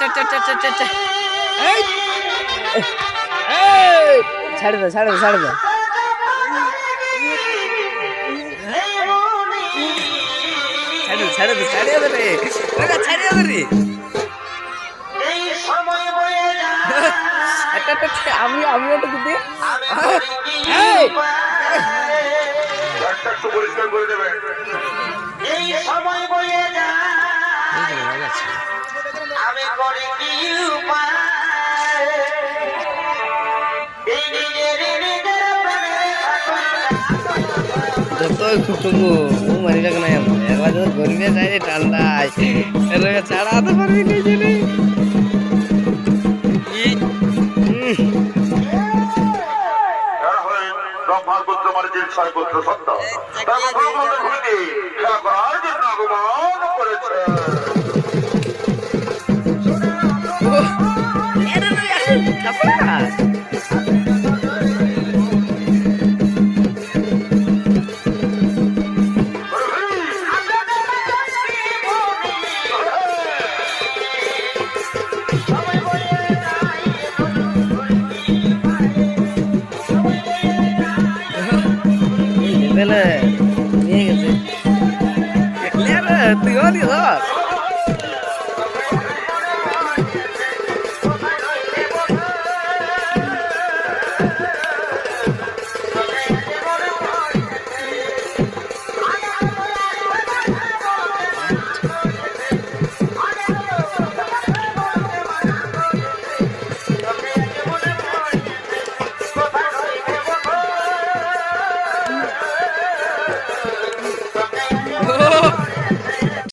ছাড় ছাড় ছাড় ছাড় ছাড় এই ছাড় দে ছাড় দে ছাড় দে ছাড় দে ছাড় দে ছাড়িয়ে দে রে রে আমি আমি ওটা দিতে পরিষ্কার করে দেবেন এই সময় বয়ে যায় আমি করি কি উপায়? প্রাণে যতই কুটুম্বু ও মারি নাই আমার একবার তো গরমে যায় রে ঠান্ডায় রেগা ছাড়াতে পারবি নিজে পুত্র সত্য। তারা ভূমিতে the you laugh.